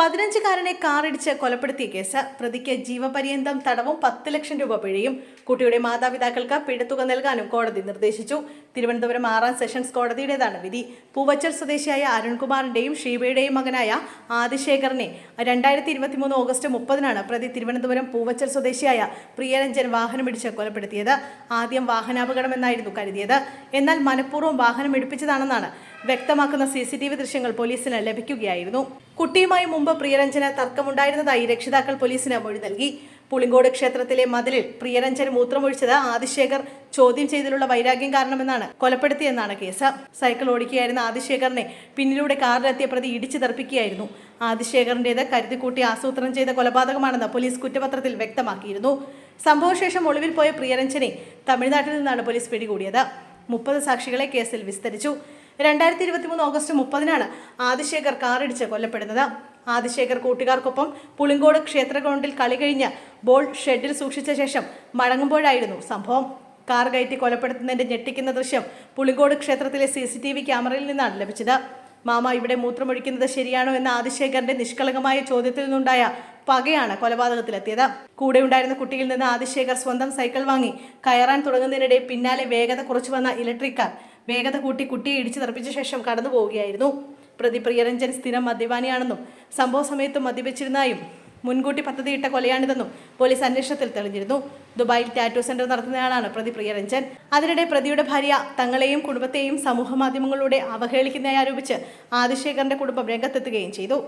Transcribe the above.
പതിനഞ്ചുകാരനെ കാറിടിച്ച് കൊലപ്പെടുത്തിയ കേസ് പ്രതിക്ക് ജീവപര്യന്തം തടവും പത്ത് ലക്ഷം രൂപ പിഴയും കുട്ടിയുടെ മാതാപിതാക്കൾക്ക് പിഴത്തുക നൽകാനും കോടതി നിർദ്ദേശിച്ചു. തിരുവനന്തപുരം ആറാം സെഷൻസ് കോടതിയുടേതാണ് വിധി. പൂവച്ചൽ സ്വദേശിയായ അരുൺകുമാറിന്റെയും ഷീബയുടെയും മകനായ ആദിശേഖറിനെ രണ്ടായിരത്തി ഇരുപത്തിമൂന്ന് ഓഗസ്റ്റ് മുപ്പതിനാണ് പ്രതി തിരുവനന്തപുരം പൂവച്ചൽ സ്വദേശിയായ പ്രിയരഞ്ജൻ വാഹനമിടിച്ച് കൊലപ്പെടുത്തിയത്. ആദ്യം വാഹനാപകടമെന്നായിരുന്നു കരുതിയത്. എന്നാൽ മനഃപൂർവം വാഹനം ഇടിപ്പിച്ചതാണെന്നാണ് വ്യക്തമാക്കുന്ന സി സി ടി വി ദൃശ്യങ്ങൾ പോലീസിന് ലഭിക്കുകയായിരുന്നു. കുട്ടിയുമായി മുമ്പ് പ്രിയരഞ്ജന് തർക്കമുണ്ടായിരുന്നതായി രക്ഷിതാക്കൾ പോലീസിന് മൊഴി നൽകി. പുളിങ്കോട് ക്ഷേത്രത്തിലെ മതിലിൽ പ്രിയരഞ്ജൻ മൂത്രമൊഴിച്ചത് ആദിശേഖർ ചോദ്യം ചെയ്തതിലുള്ള വൈരാഗ്യം കാരണമെന്നാണ് കൊലപ്പെടുത്തിയെന്നാണ് കേസ്. സൈക്കിൾ ഓടിക്കുകയായിരുന്ന ആദിശേഖറിനെ പിന്നിലൂടെ കാറിലെത്തിയ പ്രതി ഇടിച്ചു തെറിപ്പിക്കുകയായിരുന്നു. ആദിശേഖറിന്റേത് കരുതിക്കൂട്ടി ആസൂത്രണം ചെയ്ത കൊലപാതകമാണെന്ന് പോലീസ് കുറ്റപത്രത്തിൽ വ്യക്തമാക്കിയിരുന്നു. സംഭവശേഷം ഒളിവിൽ പോയ പ്രിയരഞ്ജനെ തമിഴ്നാട്ടിൽ നിന്നാണ് പോലീസ് പിടികൂടിയത്. മുപ്പത് സാക്ഷികളെ കേസിൽ വിസ്തരിച്ചു. രണ്ടായിരത്തി ഇരുപത്തി മൂന്ന് ഓഗസ്റ്റ് മുപ്പതിനാണ് ആദിശേഖർ കാറിടിച്ച് കൊല്ലപ്പെടുന്നത്. ആദിശേഖർ കൂട്ടുകാർക്കൊപ്പം പുളിങ്കോട് ക്ഷേത്ര ഗ്രൗണ്ടിൽ കളി കഴിഞ്ഞ് ബോൾ ഷെഡിൽ സൂക്ഷിച്ച ശേഷം മടങ്ങുമ്പോഴായിരുന്നു സംഭവം. കാർ കയറ്റി കൊലപ്പെടുത്തുന്നതിന്റെ ഞെട്ടിക്കുന്ന ദൃശ്യം പുളിങ്കോട് ക്ഷേത്രത്തിലെ സി സി ടി വി ക്യാമറയിൽ നിന്നാണ് ലഭിച്ചത്. മാമ ഇവിടെ മൂത്രമൊഴിക്കുന്നത് ശരിയാണോ എന്ന ആദിശേഖരന്റെ നിഷ്കളങ്കമായ ചോദ്യത്തിൽ നിന്നുണ്ടായ പകയാണ് കൊലപാതകത്തിലെത്തിയത്. കൂടെ ഉണ്ടായിരുന്ന കുട്ടിയിൽ നിന്ന് ആദിശേഖർ സ്വന്തം സൈക്കിൾ വാങ്ങി കയറാൻ തുടങ്ങുന്നതിനിടെ പിന്നാലെ വേഗത കുറച്ചു വന്ന ഇലക്ട്രിക് കാർ വേഗത കൂട്ടി കുട്ടിയെ ഇടിച്ചു തെറിപ്പിച്ച ശേഷം കടന്നു പോവുകയായിരുന്നു. പ്രതി പ്രിയരഞ്ജൻ സ്ഥിരം മദ്യപാനിയാണെന്നും സംഭവ സമയത്ത് മദ്യപിച്ചിരുന്നായും മുൻകൂട്ടി പദ്ധതിയിട്ട കൊലയാണിതെന്നും പോലീസ് അന്വേഷണത്തിൽ തെളിഞ്ഞിരുന്നു. ദുബായിൽ ടാറ്റു സെന്റർ നടത്തുന്നയാളാണ് പ്രതി പ്രിയരഞ്ജൻ അതിനിടെ പ്രതിയുടെ ഭാര്യ തങ്ങളെയും കുടുംബത്തെയും സമൂഹ മാധ്യമങ്ങളിലൂടെ അവഹേളിക്കുന്നതായി ആരോപിച്ച് ആദിശേഖറിന്റെ കുടുംബം രംഗത്തെത്തുകയും ചെയ്തു.